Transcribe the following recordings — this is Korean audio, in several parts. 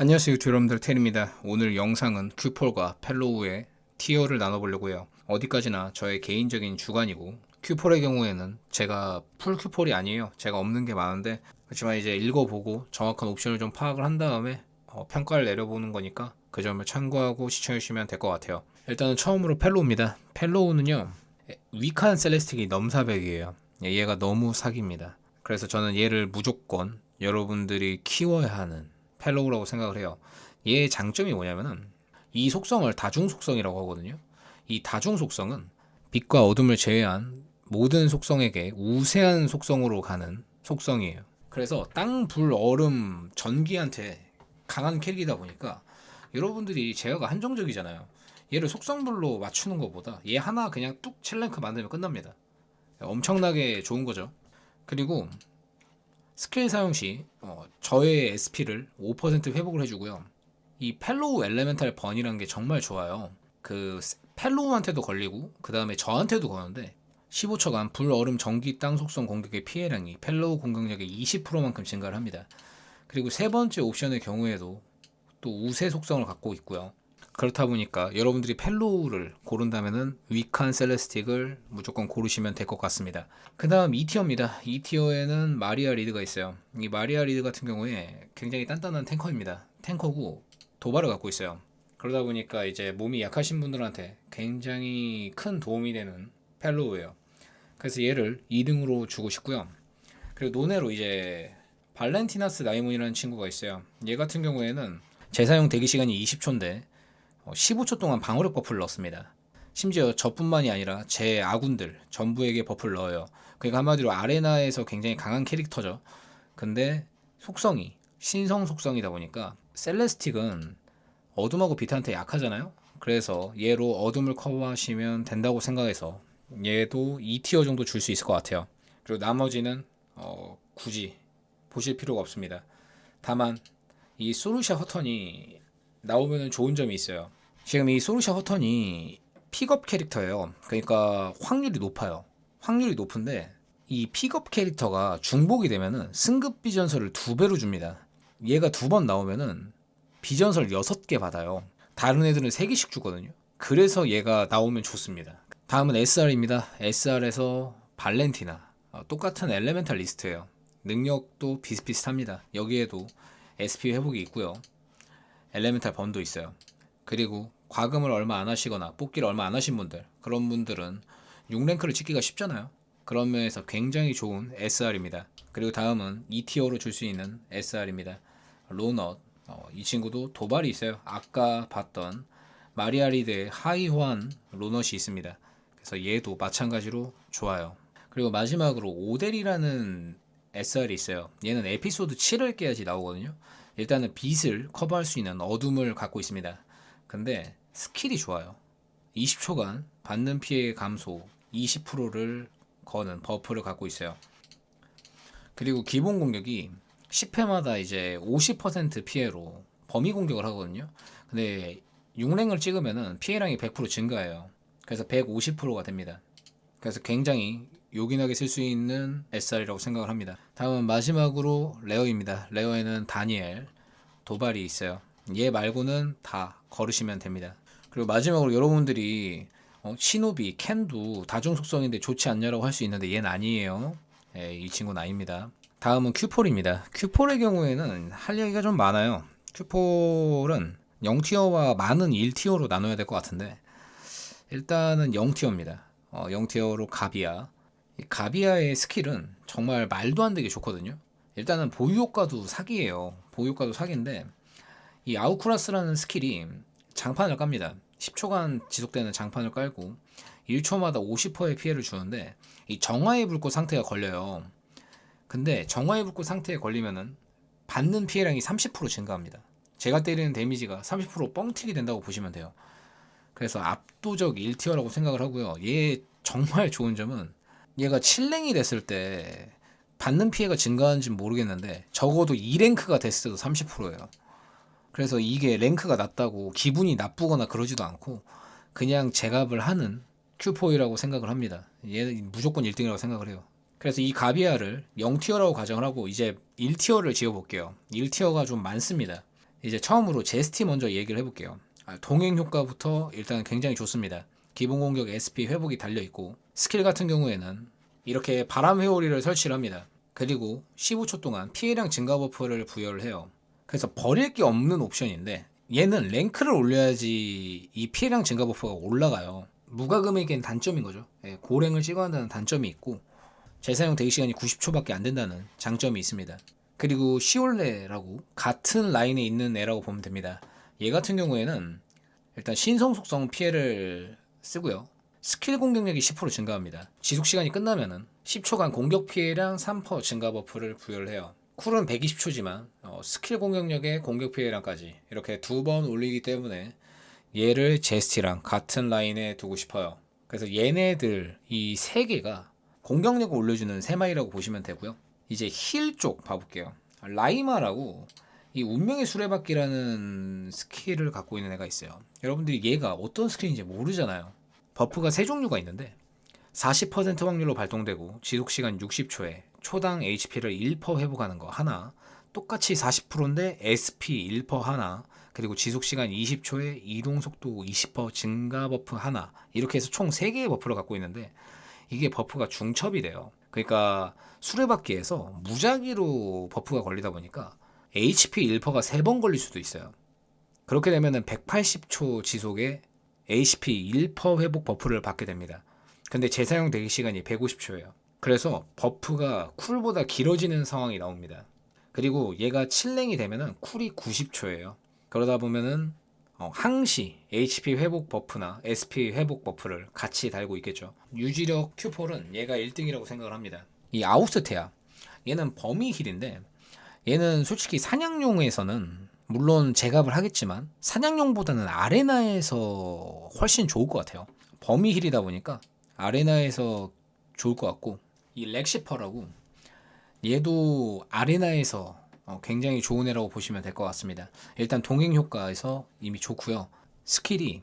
안녕하세요 유튜브 여러분들. 테리입니다. 오늘 영상은 큐폴과 펠로우의 티어를 나눠보려고 해요. 어디까지나 저의 개인적인 주관이고 큐폴의 경우에는 제가 풀 큐폴이 아니에요. 제가 없는 게 많은데 그렇지만 이제 읽어보고 정확한 옵션을 좀 파악을 한 다음에 어, 평가를 내려보는 거니까 그 점을 참고하고 시청해주시면 될 것 같아요. 일단은 처음으로 펠로우입니다. 펠로우는요 위크한 셀레스틱이 넘사벽이에요. 얘가 너무 사기입니다. 그래서 저는 얘를 무조건 여러분들이 키워야 하는 펠로우라고 생각을 해요. 얘의 장점이 뭐냐면은 이 속성을 다중 속성이라고 하거든요. 이 다중 속성은 빛과 어둠을 제외한 모든 속성에게 우세한 속성으로 가는 속성이에요. 그래서 땅, 불, 얼음, 전기한테 강한 캐릭이다 보니까 여러분들이 제어가 한정적이잖아요. 얘를 속성별로 맞추는 것보다 얘 하나 그냥 뚝 챌랭크 만들면 끝납니다. 엄청나게 좋은 거죠. 그리고 스킬 사용 시 어, 저의 SP를 5% 회복을 해주고요. 이 펠로우 엘레멘탈 번이라는 게 정말 좋아요. 그 펠로우한테도 걸리고 그 다음에 저한테도 거는데 15초간 불, 얼음, 전기, 땅 속성 공격의 피해량이 펠로우 공격력의 20%만큼 증가를 합니다. 그리고 세 번째 옵션의 경우에도 또 우세 속성을 갖고 있고요. 그렇다 보니까 여러분들이 펠로우를 고른다면은 위크한 셀레스틱을 무조건 고르시면 될 것 같습니다. 그 다음 2티어입니다. 2티어에는 마리아 리드가 있어요. 이 마리아 리드 같은 경우에 굉장히 단단한 탱커입니다. 탱커고 도발을 갖고 있어요. 그러다 보니까 이제 몸이 약하신 분들한테 굉장히 큰 도움이 되는 펠로우예요. 그래서 얘를 2등으로 주고 싶고요. 그리고 노네로 이제 발렌티나스 나이몬이라는 친구가 있어요. 얘 같은 경우에는 재사용 대기 시간이 20초인데 15초 어, 동안 방어력 버프를 넣습니다. 심지어 저뿐만이 아니라 제 아군들 전부에게 버프를 넣어요. 그러니까 한마디로 아레나에서 굉장히 강한 캐릭터죠. 근데 속성이 신성 속성이다 보니까 셀레스틱은 어둠하고 빛한테 약하잖아요. 그래서 얘로 어둠을 커버하시면 된다고 생각해서 얘도 2티어 정도 줄 수 있을 것 같아요. 그리고 나머지는 어, 굳이 보실 필요가 없습니다. 다만 이 소루샤 허턴이 나오면 좋은 점이 있어요. 지금 이 소루샤 허턴이 픽업 캐릭터예요. 그러니까 확률이 높아요. 확률이 높은데 이 픽업 캐릭터가 중복이 되면은 승급 비전설을 두 배로 줍니다. 얘가 두 번 나오면은 비전설 여섯 개 받아요. 다른 애들은 세 개씩 주거든요. 그래서 얘가 나오면 좋습니다. 다음은 SR입니다. SR에서 발렌티나 어, 똑같은 엘레멘탈 리스트예요. 능력도 비슷비슷합니다. 여기에도 SP 회복이 있고요. 엘레멘탈 번도 있어요. 그리고 과금을 얼마 안 하시거나 뽑기를 얼마 안 하신 분들 그런 분들은 6랭크를 찍기가 쉽잖아요. 그런 면에서 굉장히 좋은 SR입니다. 그리고 다음은 2티어로 줄 수 있는 SR입니다. 로넛 어, 이 친구도 도발이 있어요. 아까 봤던 마리아리드의 하이환 로넛이 있습니다. 그래서 얘도 마찬가지로 좋아요. 그리고 마지막으로 오델이라는 SR이 있어요. 얘는 에피소드 7을 깨야지 나오거든요. 일단은 빛을 커버할 수 있는 어둠을 갖고 있습니다. 근데 스킬이 좋아요. 20초간 받는 피해 감소 20%를 거는 버프를 갖고 있어요. 그리고 기본 공격이 10회마다 이제 50% 피해로 범위 공격을 하거든요. 근데 6랭을 찍으면은 피해량이 100% 증가해요. 그래서 150%가 됩니다. 그래서 굉장히 요긴하게 쓸 수 있는 SR이라고 생각을 합니다. 다음은 마지막으로 레어입니다. 레어에는 다니엘, 도발이 있어요. 얘 말고는 다 걸으시면 됩니다. 그리고 마지막으로 여러분들이 어, 시노비, 캔도 다중 속성인데 좋지 않냐라고 할 수 있는데 얘는 아니에요. 예, 이 친구는 아닙니다. 다음은 큐폴입니다. 큐폴의 경우에는 할 얘기가 좀 많아요. 큐폴은 0티어와 많은 1티어로 나눠야 될 것 같은데 일단은 0티어입니다. 어, 0티어로 가비아. 이 가비아의 스킬은 정말 말도 안 되게 좋거든요. 일단은 보유 효과도 사기예요. 보유 효과도 사기인데 이 아우쿠라스라는 스킬이 장판을 깝니다. 10초간 지속되는 장판을 깔고 1초마다 50%의 피해를 주는데 이 정화의 불꽃 상태가 걸려요. 근데 정화의 불꽃 상태에 걸리면은 받는 피해량이 30% 증가합니다. 제가 때리는 데미지가 30% 뻥튀기 된다고 보시면 돼요. 그래서 압도적 1티어라고 생각을 하고요. 얘 정말 좋은 점은 얘가 7랭이 됐을 때 받는 피해가 증가하는지 모르겠는데 적어도 2랭크가 됐을 때도 30%예요. 그래서 이게 랭크가 낮다고 기분이 나쁘거나 그러지도 않고 그냥 제값을 하는 큐포이라고 생각을 합니다. 얘는 무조건 1등이라고 생각을 해요. 그래서 이 가비아를 0티어라고 가정을 하고 이제 1티어를 지어볼게요. 1티어가 좀 많습니다. 이제 처음으로 제스티 먼저 얘기를 해볼게요. 아, 동행 효과부터 일단 굉장히 좋습니다. 기본 공격 SP 회복이 달려 있고 스킬 같은 경우에는 이렇게 바람 회오리를 설치를 합니다. 그리고 15초 동안 피해량 증가 버프를 부여를 해요. 그래서 버릴 게 없는 옵션인데 얘는 랭크를 올려야지 이 피해량 증가 버프가 올라가요. 무과금에겐 단점인 거죠. 예, 고랭을 찍어야 한다는 단점이 있고 재사용 대기 시간이 90초밖에 안 된다는 장점이 있습니다. 그리고 시올레라고 같은 라인에 있는 애라고 보면 됩니다. 얘 같은 경우에는 일단 신성 속성 피해를 쓰고요. 스킬 공격력이 10% 증가합니다. 지속 시간이 끝나면은 10초간 공격 피해량 3% 증가 버프를 부여를 해요. 쿨은 120초지만 스킬 공격력에 공격 피해량까지 이렇게 두 번 올리기 때문에 얘를 제스티랑 같은 라인에 두고 싶어요. 그래서 얘네들 이 세 개가 공격력을 올려주는 세 마리라고 보시면 되고요. 이제 힐 쪽 봐볼게요. 라이마라고 이 운명의 수레바퀴라는 스킬을 갖고 있는 애가 있어요. 여러분들이 얘가 어떤 스킬인지 모르잖아요. 버프가 세 종류가 있는데 40% 확률로 발동되고 지속 시간 60초에 초당 HP를 1% 회복하는 거 하나, 똑같이 40%인데 SP 1% 하나, 그리고 지속 시간 20초에 이동 속도 20% 증가 버프 하나 이렇게 해서 총 3개의 버프를 갖고 있는데 이게 버프가 중첩이 돼요. 그러니까 수레바퀴에서 무작위로 버프가 걸리다 보니까 HP 1%가 3번 걸릴 수도 있어요. 그렇게 되면은 180초 지속에 HP 1% 회복 버프를 받게 됩니다. 근데 재사용 대기 시간이 150초예요. 그래서 버프가 쿨보다 길어지는 상황이 나옵니다. 그리고 얘가 7랭이 되면은 쿨이 90초예요. 그러다 보면은 어, 항시 HP 회복 버프나 SP 회복 버프를 같이 달고 있겠죠. 유지력 Q4는 얘가 1등이라고 생각을 합니다. 이 아우스테아 얘는 범위 힐인데 얘는 솔직히 사냥용에서는 물론 제갑을 하겠지만 사냥용보다는 아레나에서 훨씬 좋을 것 같아요. 범위 힐이다 보니까 아레나에서 좋을 것 같고 이 렉시퍼라고 얘도 아레나에서 어, 굉장히 좋은 애라고 보시면 될 것 같습니다. 일단 동행 효과에서 이미 좋고요. 스킬이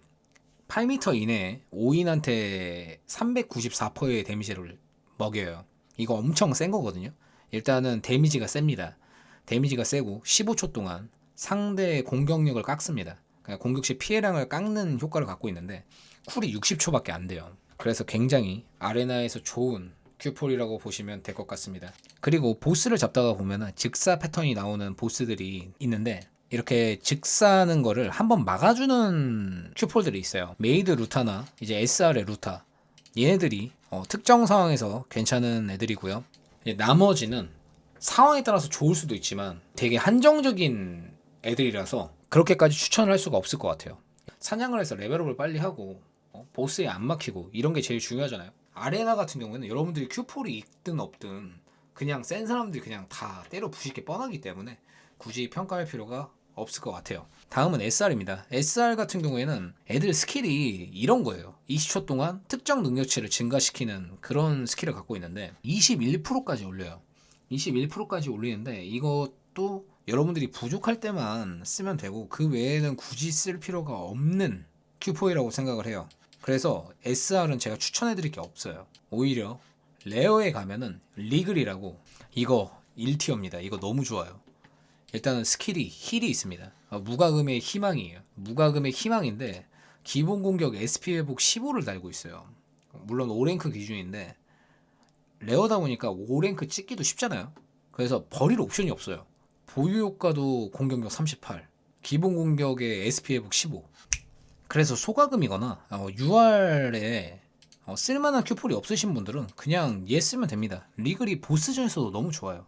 8m 이내에 5인한테 394%의 데미지를 먹여요. 이거 엄청 센 거거든요. 일단은 데미지가 셉니다. 데미지가 세고 15초 동안 상대의 공격력을 깎습니다. 그러니까 공격 시 피해량을 깎는 효과를 갖고 있는데 쿨이 60초밖에 안 돼요. 그래서 굉장히 아레나에서 좋은 큐폴이라고 보시면 될 것 같습니다. 그리고 보스를 잡다가 보면은 즉사 패턴이 나오는 보스들이 있는데 이렇게 즉사하는 거를 한번 막아주는 큐폴들이 있어요. 메이드 루타나 이제 SR의 루타 얘네들이 어, 특정 상황에서 괜찮은 애들이고요. 나머지는 상황에 따라서 좋을 수도 있지만 되게 한정적인 애들이라서 그렇게까지 추천을 할 수가 없을 것 같아요. 사냥을 해서 레벨업을 빨리 하고 어, 보스에 안 막히고 이런 게 제일 중요하잖아요. 아레나 같은 경우에는 여러분들이 큐폴이 있든 없든 그냥 센 사람들이 그냥 다 때려 부실 게 뻔하기 때문에 굳이 평가할 필요가 없을 것 같아요. 다음은 SR입니다. SR 같은 경우에는 애들 스킬이 이런 거예요. 20초 동안 특정 능력치를 증가시키는 그런 스킬을 갖고 있는데 21%까지 올려요. 21%까지 올리는데 이것도 여러분들이 부족할 때만 쓰면 되고 그 외에는 굳이 쓸 필요가 없는 Q4이라고 생각을 해요. 그래서 SR은 제가 추천해 드릴 게 없어요. 오히려 레어에 가면은 리글이라고 이거 1티어입니다. 이거 너무 좋아요. 일단은 스킬이 힐이 있습니다. 아, 무과금의 희망이에요. 무과금의 희망인데 기본 공격 SP 회복 15를 달고 있어요. 물론 5랭크 기준인데 레어다 보니까 5랭크 찍기도 쉽잖아요. 그래서 버릴 옵션이 없어요. 보유 효과도 공격력 38, 기본 공격의 SP 회복 15. 그래서 소가금이거나 어, UR에 어, 쓸만한 큐폴이 없으신 분들은 그냥 얘 쓰면 됩니다. 리글이 보스전에서도 너무 좋아요.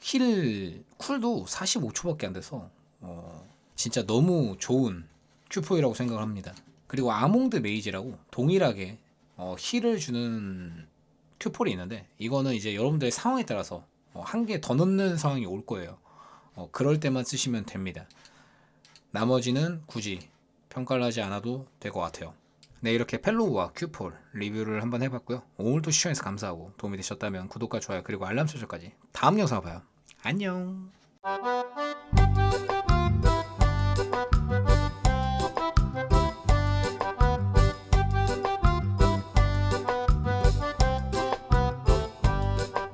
힐 쿨도 45초밖에 안 돼서 어, 진짜 너무 좋은 큐포이라고 생각을 합니다. 그리고 아몽드 메이지라고 동일하게 어, 힐을 주는 큐폴이 있는데 이거는 이제 여러분들의 상황에 따라서 어, 한개 더 넣는 상황이 올 거예요. 어, 그럴 때만 쓰시면 됩니다. 나머지는 굳이 평가를 하지 않아도 될 것 같아요. 네, 이렇게 펠로우와 큐폴 리뷰를 한번 해봤고요. 오늘도 시청해서 감사하고 도움이 되셨다면 구독과 좋아요 그리고 알람 설정까지 다음 영상 봐요. 안녕.